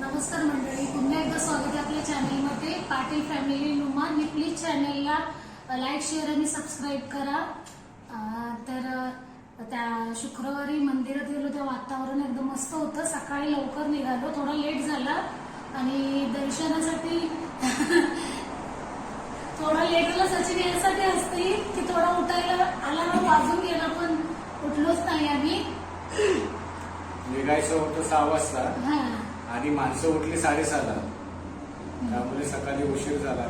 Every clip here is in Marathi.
नमस्कार मंडळी पुन्हा एकदा स्वागत आहे आपल्या चॅनलमध्ये पाटील फॅमिली नुमा आणि प्लीज चॅनलला लाईक शेअर आणि सबस्क्राईब करा. तर त्या शुक्रवारी मंदिरात गेलो त्या वातावरण एकदम मस्त होतं. सकाळी लवकर निघालो. थोडा लेट झाला. आणि दर्शनासाठी थोडा लेट झाला. सचिन यासाठी असते की थोडा उठायला अलार्म वाजून गेला पण उठलोच नाही आम्ही. निघायचं होतं सहा वाजता. हा. आणि माणसं उठली साडेसहाला त्यामुळे सकाळी उशीर झाला.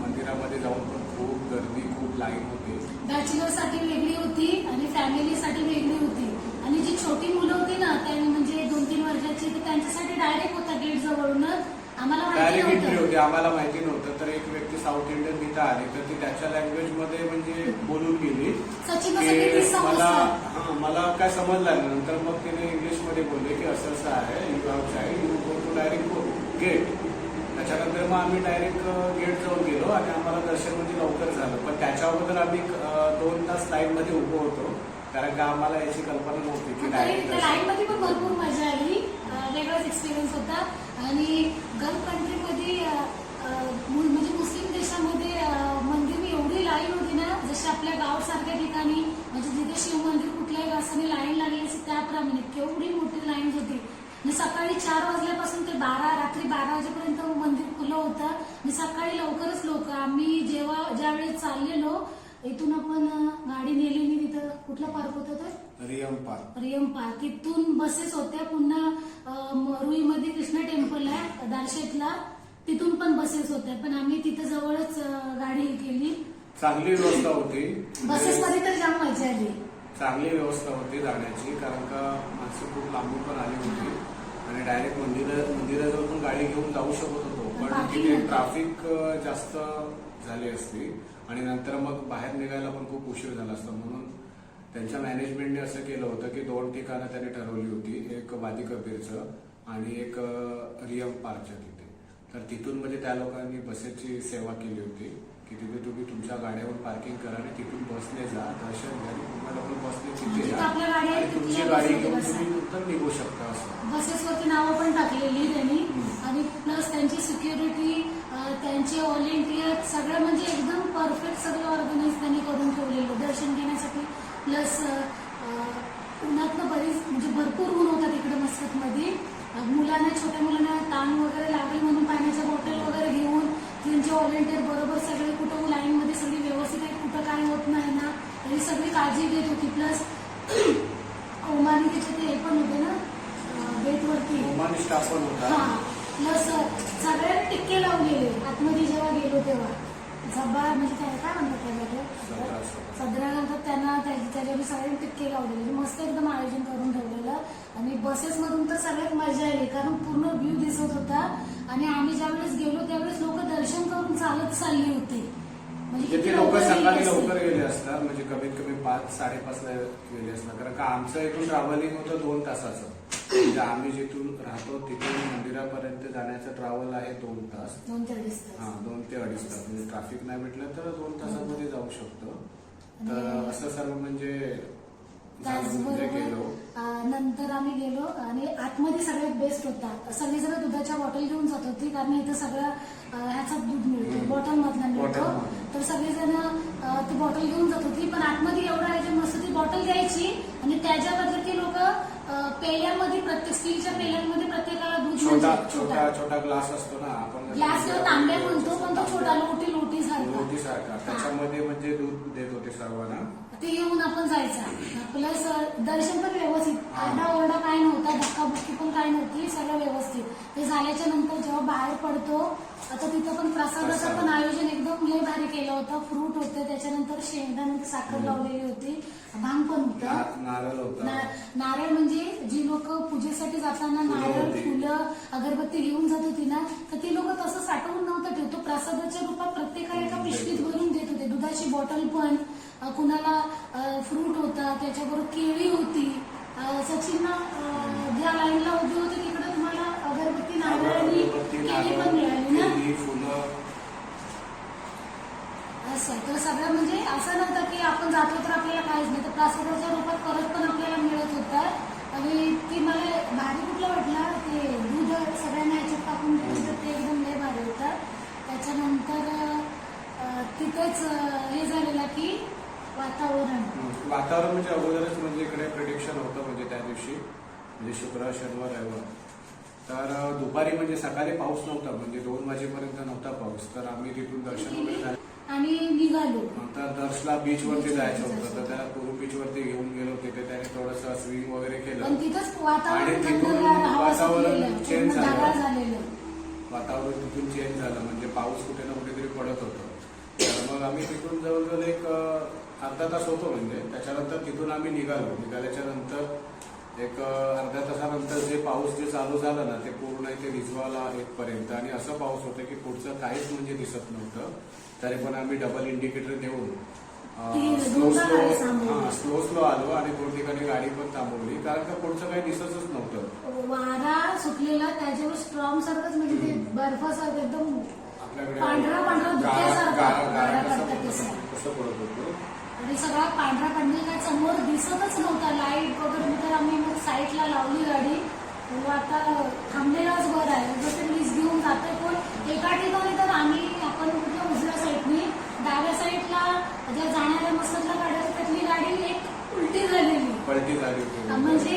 मंदिरामध्ये जाऊन पण खूप गर्दी खूप लाईन होती. बॅचलरसाठी वेगळी होती आणि फॅमिली साठी वेगळी होती. आणि जी छोटी मुलं होती ना त्यांनी म्हणजे दोन तीन वर्षाची त्यांच्यासाठी डायरेक्ट होता गेट जवळूनच. आम्हाला माहिती डायरेक्ट एंट्री नव्हतं. होती आम्हाला माहिती नव्हतं. तर एक व्यक्ती साऊथ इंडियन तिथं आली तर ती त्याच्या लँग्वेजमध्ये म्हणजे बोलून गेली. मला मला काय समजलं नंतर मग तिने इंग्लिश मध्ये बोलले की असं असं आहे you have child you go to direct gate त्याच्यानंतर मग आम्ही डायरेक्ट गेट जाऊन गेलो आणि आम्हाला दर्शन म्हणजे लवकर झालं. पण त्याच्या अगोदर आम्ही दोन तास लाईन मध्ये उभं होतो. कारण का आम्हाला याची कल्पना नव्हती की डायरेक्ट लाईन मध्ये पण भरपूर मजा आली. वेगळाच एक्सपिरियन्स होता. आणि गल्फ कंट्रीमध्ये मु- म्हणजे मुस्लिम देशामध्ये मंदिर एवढी लाईन होती ना जशी आपल्या गावासारख्या ठिकाणी म्हणजे जिथे शिव मंदिर कुठल्याही वासाने लाईन लागली असेल त्याप्रमाणे केवढी आणि सकाळी चार वाजल्यापासून ते बारा रात्री बारा वाजेपर्यंत मंदिर खुलं होतं. आणि सकाळी लवकरच लोक आम्ही जेव्हा ज्यावेळेस चाललेलो इथून आपण गाडी नेली आणि तिथं. कुठला पार्क होता तर रियम पार्क. रियम पार्क. तिथून बसेस होत्या. पुन्हा रुईमध्ये कृष्ण टेम्पल आहे दार्शेतला. तिथून पण बसेस होत्या. पण आम्ही तिथं जवळच गाडी केली. चांगली व्यवस्था होती. बसेस मध्ये तर जाम मजा आली. चांगली व्यवस्था होती जाण्याची कारण का माणसं खूप लांबून पण आली होती. आणि डायरेक्ट मंदिरा मंदिराजवळ पण गाडी घेऊन जाऊ शकत होतो. पण तिथे. ट्रॅफिक जास्त झाली असती. आणि नंतर मग बाहेर निघायला पण खूप उशीर झाला असता. म्हणून त्यांच्या मॅनेजमेंटने असं केलं होतं की दोन ठिकाणं त्यांनी ठरवली होती. एक वादी कबीरचं आणि एक रियम पार्कच्या तिथे. तर तिथून म्हणजे त्या लोकांनी बसेसची सेवा केली होती. की तिथे तुम्ही तुमच्या गाड्यावर पार्किंग करा आणि तिथून बसने जा. दर्शन घ्या. तुम्हाला पण बसने तिथे जिथं जा. आणि तुमची गाडी घेऊन. तुम्ही नंतर निघू शकता असं. बसेसवरती नावं पण टाकलेली त्यांनी. आणि प्लस त्यांची सिक्युरिटी त्यांचे व्हॉलेंटियर सगळं म्हणजे एकदम परफेक्ट सगळं ऑर्गनाईज त्यांनी करून ठेवलेलं दर्शन घेण्यासाठी. प्लस उन्हातनं बरीच म्हणजे भरपूर ऊन होता तिकडे मस्कतमध्ये मुलांना छोट्या मुलांना ताण वगैरे लागली म्हणून पाण्याच्या बॉटल वगैरे घेऊन त्यांचे व्हॉलेंटियर बरोबर सगळे कुठं लाईनमध्ये सगळी व्यवस्थित आहे कुठं काय होत नाही ना तरी सगळी काळजी घेत होती. प्लस ओमानी ते हे पण होते ना होता. हा. प्लस सगळ्यात टिक्के लावलेले आतमध्ये जेव्हा गेलो तेव्हा. झब्बा म्हणजे काय काय म्हणतात त्याला? ते? सदरा असं. सदरा नंतर त्यांना त्या- त्याच्यावर सगळ्यांनी टिक्के लावलेले म्हणजे मस्त एकदम आयोजन करून ठेवलेलं. आणि बसेस मधून तर सगळ्यात मजा आली. कारण पूर्ण व्ह्यू दिसत होता. आणि आम्ही ज्यावेळेस गेलो त्यावेळेस लोक दर्शन करून चालत चालली होती. म्हणजे म्हणजे ते लोक सकाळी. लवकर गेले असतात म्हणजे कमीत कमी पाच साडेपाच ला गेले असतात. कारण का आमचं इथून ट्रॅव्हलिंग होतं दोन तासाचं. म्हणजे आम्ही जिथून राहतो तिथून मंदिरापर्यंत जाण्याचं ट्रॅव्हल आहे दोन तास. दोन ते अडीच तास. हा दोन ते अडीच तास. म्हणजे ट्रॅफिक नाही भेटलं तर दोन तासामध्ये जाऊ शकतो. तर असं सर्व म्हणजे त्याचबरोबर अं, नंतर आम्ही गेलो आणि आतमध्ये सगळ्यात बेस्ट होता. सगळेजण दुधाच्या बॉटल घेऊन जात होती कारण इथं सगळं ह्याचा दूध मिळतो. बॉटल मधला मिळतो. तर सगळेजण ती बॉटल घेऊन जात होती पण आतमध्ये एवढं आहे मस्त ती बॉटल द्यायची आणि त्याच्या बदल्यात ती लोक पेल्यामध्ये प्रत्येक स्टीलच्या पेल्यांमध्ये प्रत्येकाला दूध छोटा म्हणजे छोटा ग्लास असतो ना आपण ग्लास तांब्या म्हणतो पण तो छोटा लोटी लोटी सारखा रोटी सारखा त्याच्यामध्ये म्हणजे दूध देत होते सर्वांना. ते येऊन आपण जायचं. प्लस दर्शन पण व्यवस्थित. हा. आरडा ओरडा काय नव्हता धक्काबुक्की पण काय नव्हती सगळं व्यवस्थित. ते झाल्याच्यानंतर जेव्हा बाहेर पडतो आता तिथं पण प्रसादाचं प्रसाद. पण आयोजन एकदम लय भारी केलं होतं. फ्रूट होते त्याच्यानंतर शेंगदाण्याची साखर. लावलेली होती. भांग पण होतं. नारळ होता. नारळ म्हणजे जी लोक पूजेसाठी जाताना फुलं नारळ होती. फुलं अगरबत्ती घेऊन जात होती ना तर ती लोक तसं साठवून नव्हतं ठेवतो. प्रसादाच्या रूपात प्रत्येकाला एका पिशवीत भरून देत होते. दुधाची बॉटल पण कुणाला फ्रूट होता त्याच्याबरोबर केळी होती. सचिन ज्या लाईनला उभी होती तिकडे तुम्हाला अगरबत्ती नारळ आणि केळी पण मिळाली ना? असं. तर सगळं म्हणजे असं नव्हतं की आपण जातो तर आपल्याला काहीच नाही. तर प्रसादाच्या रूपात परत पण आपल्याला मिळत होतं. आणि ती मला भारी कुठला वाटला ते दूध सगळ्यांना याच्यात टाकून द्यायचं ते एकदम लय भारी होतं. त्याच्यानंतर तिथंच हे झालेलं की वातावरण. वातावरण म्हणजे अगोदरच म्हणजे इकडे प्रिडिक्शन होतं म्हणजे त्या दिवशी म्हणजे शुक्र शनिवार रविवार. तर दुपारी म्हणजे सकाळी पाऊस नव्हता म्हणजे दोन वाजेपर्यंत नव्हता पाऊस. तर आम्ही तिथून दर्शन वगैरे झालं. आणि निघालो. नंतर दर्शला बीच वरती जायचं होतं तर त्याला पूर्व बीच वरती घेऊन गेलो तिथे त्याने थोडस स्विमिंग वगैरे पण केलं तिथंच आणि वातावरण वातावरण सुटलेलं, change पूर्ण झालं. ढगाळ झालेलं. वातावरण तिथून चेंज झालं म्हणजे पाऊस कुठे ना कुठेतरी पडत होतं. तर मग आम्ही तिथून जवळजवळ एक अं, अर्धा तास होतो म्हणजे. त्याच्यानंतर तिथून आम्ही निघालो. निघाल्याच्या नंतर एक अर्ध्या तासानंतर जे पाऊस जे चालू झालं ना ते पूर्ण इथे विजवाला येतपर्यंत आणि असं पाऊस होतं की पुढचं काहीच म्हणजे दिसत नव्हतं. तरी पण आम्ही डबल इंडिकेटर देऊन स्लो स्लो. हा स्लो स्लो आलो आणि दोन ठिकाणी गाडी पण थांबवली. कारण का पुढचं काही दिसतच नव्हतं. वारा सुटलेला त्याच्यावर स्ट्रॉंग सारखंच म्हणजे ते बर्फासारखं एकदम पांढरा पांढरा गारा- धुक्यासारखा. गारा- गारा गारा कसं पडतात पडतो, तसं. कसं पडत होतो आणि सगळा पांढरा पांढरा काय समोर दिसतच नव्हता लाइट वगैरे. तर आम्ही मग साईडला लावली गाडी. मग आता थांबलेलाच बरं आहे. जसं वीज घेऊन जातोय पण एका ठिकाणी तर आम्ही आपण कुठल्या उजव्या साईडनी डाव्या साईडला ज्या जाणाऱ्या मसदला गाड्या त्यातली गाडी एक उलटी झालेली. पलटी झाली म्हणजे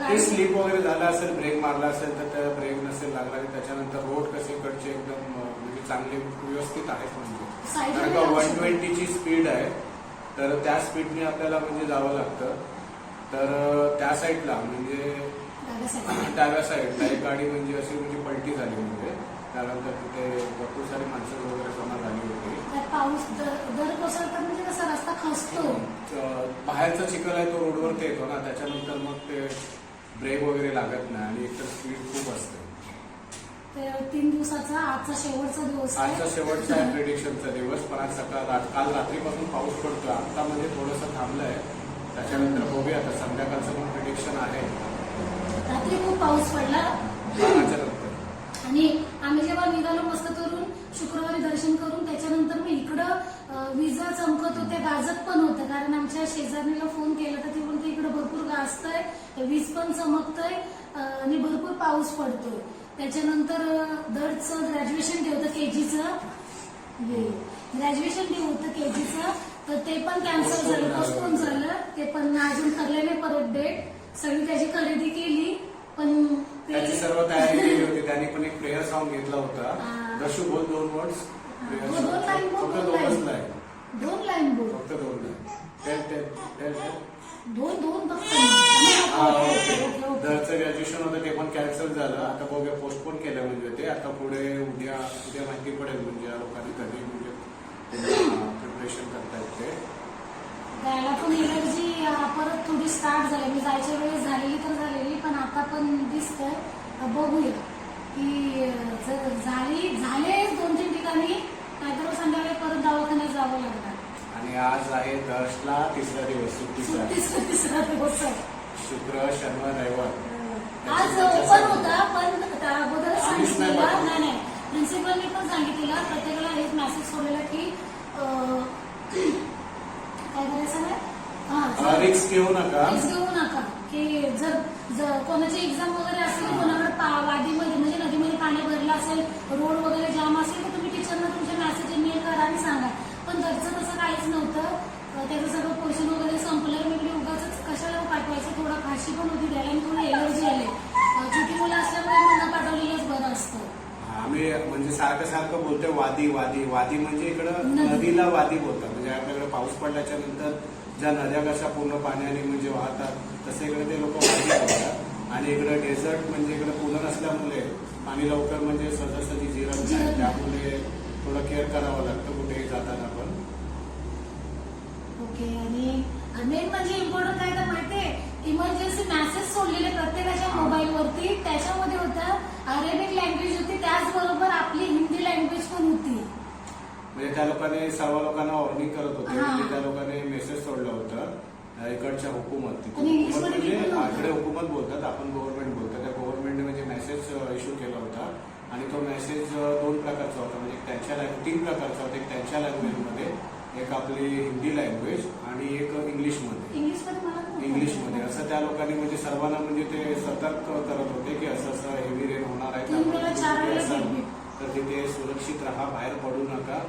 ते स्लिप वगैरे झालं असेल ब्रेक मारला असेल तर त्या ब्रेक नसेल लागला त्याच्यानंतर रोड कसे कडचे एकदम म्हणजे चांगले व्यवस्थित आहेत म्हणजे. वन. ट्वेंटीची स्पीड आहे. तर त्या स्पीडने आपल्याला म्हणजे जावं लागतं. तर त्या साईडला म्हणजे डाव्या साईडला एक गाडी म्हणजे अशी म्हणजे पलटी झाली म्हणजे. त्यानंतर तिथे भरपूर सारी माणसं वगैरे जमा झाली होती. पाऊस दर दर कोसळतात म्हणजे कसा रस्ता खचतो? अं, बाहेरचा चिखल आहे तो रोडवरती येतो ना त्याच्यानंतर मग ते ब्रेक वगैरे लागत नाही आणि एकतर स्पीड खूप असते. तीन दिवसाचा आजचा शेवटचा दिवस आजचा शेवटचा आहे प्रिडिक्शनचा दिवस पण आज सकाळ काल रात्रीपासून पाऊस पडतो आता म्हणजे थोडंसं थांबलंय. त्याच्यानंतर बघूया आता संध्याकाळचं पण प्रिडिक्शन आहे. रात्री खूप पाऊस पडला. बाराच्या नंतर. आणि आम्ही जेव्हा निघालो मस्त करून शुक्रवारी दर्शन करून त्याच्यानंतर मी इकडं अं, विजा चमकत होते गाजत पण होतं. कारण आमच्या शेजारणीला फोन केला तर ती बोलते इकडं भरपूर गाजतंय वीज पण चमकतंय अं, आणि भरपूर पाऊस पडतोय. त्याच्यानंतर दरचं ग्रॅज्युएशन डे होतं केजीचं. ग्रॅज्युएशन डे होतं केजीचं. तर ते पण कॅन्सल झालं पोस्टपोन झालं. ते पण अजून ठरले नाही परत डेट सगळी त्याची खरेदी केली पण त्याची सर्व तयारी केली होती. त्यांनी पण एक प्रेयर सॉन्ग घेतला होता. दशू बोल दोन वर्ड्स दोन लाईन बोल, फक्त दोन लाईन. बोल फक्त दोन लाईन दोन दोन फक्त हा. दरचं ग्रॅज्युएशन होतं ते पण कॅन्सल झालं. आता बघूया पोस्टपोन केलं म्हणजे ते. आता पुढे उद्या उद्या माहिती पडेल म्हणजे या लोकांनी कधी म्हणजे प्रिपरेशन करतायत ते. त्याला पण एनर्जी परत थोडी स्टार्ट झाली. मी जायच्या वेळेस झालेली तर झालेली पण आता पण दिसतंय. बघूया. की जर झाली झाले दोन तीन ठिकाणी नाहीतर संध्याकाळी परत दवाखान्यात जावं लागणार आणि आज दर्शला तिसरा दिवस सुट्टीचा. तिसरा तिसरा दिवस आहे शुक्र शनिवार रविवार. आज ओपन होता पण अगोदर सांगितलेलं. नाही प्रिन्सिपलनी पण सांगितलेलं. प्रत्येकाला हेच मेसेज सोडलेला की अं, काय करायचं हा रिक्स घेऊ नका. रिस्क घेऊ नका. की जर जर कोणाची एक्झाम वगैरे असेल कोणाकडे पा- वादीमध्ये म्हणजे नदीमध्ये पाणी भरलं असेल रोड वगैरे जाम असेल तर तुम्ही टीचरना तुमच्या मेसेज मेल करा आणि सांगा. पण घरचं तसं काहीच नव्हतं. त्याचं सगळं पोर्शन वगैरे संपलं मी उगाच कशाला पाठवायचं? थोडं खाशी पण होती त्याला आणि थोडी एलर्जी आली. छोटी मुलं असल्यामुळे मला पाठवलेलंच बरं असतं. आम्ही म्हणजे सारखं सारखं बोलतोय वादी वादी वादी म्हणजे इकडं नदी. नदीला वादी बोलतात. म्हणजे आपल्याकडे पाऊस पडल्याच्या नंतर ज्या नद्या कशा पूर्ण पाण्याने म्हणजे वाहतात तसे इकडे ते लोक वादी बोलतात. आणि इकडे डेझर्ट म्हणजे इकडे पूर्ण नसल्यामुळे पाणी लवकर म्हणजे सहजासहजी जिरत नाही. त्यामुळे थोडं केअर करावं लागतं कुठेही जाताना पण. ओके आणि मेन म्हणजे इम्पॉर्टंट काय तर माहितीये इमर्जन्सी मेसेज सोडलेले प्रत्येकाच्या. मोबाईल वरती त्याच्यामध्ये होतं अरेबिक लँग्वेज होती त्याचबरोबर आपली हिंदी लँग्वेज पण होती. म्हणजे त्या लोकांनी सर्व लोकांना वॉर्निंग करत होते हा. म्हणजे त्या लोकांनी मेसेज सोडलं होतं इकडच्या हुकूमत तिथे आणि हुकूमत इंग्लिशमध्ये म्हणजे लिहिलं होतं. इकडे हुकूमत बोलतात आपण गव्हर्नमेंट बोलतो. त्या गव्हर्नमेंटने म्हणजे मेसेज इश्यू केला होता. आणि तो मेसेज दोन प्रकारचा होता. म्हणजे त्यांच्या लँग- तीन प्रकारचा होता. एक त्यांच्या लँग्वेजमध्ये एक आपली हिंदी लँग्वेज आणि एक इंग्लिशमध्ये. इंग्लिशमध्ये असं त्या लोकांनी म्हणजे सर्वांना म्हणजे ते सतर्क करत होते की असं असं हेवी रेन होणार आहे. तर तिथे सुरक्षित राहा बाहेर पडू नका.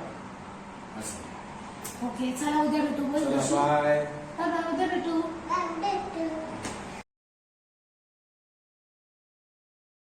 असं. ओके चला उद्या भेटू. बाय उद्या भेटू.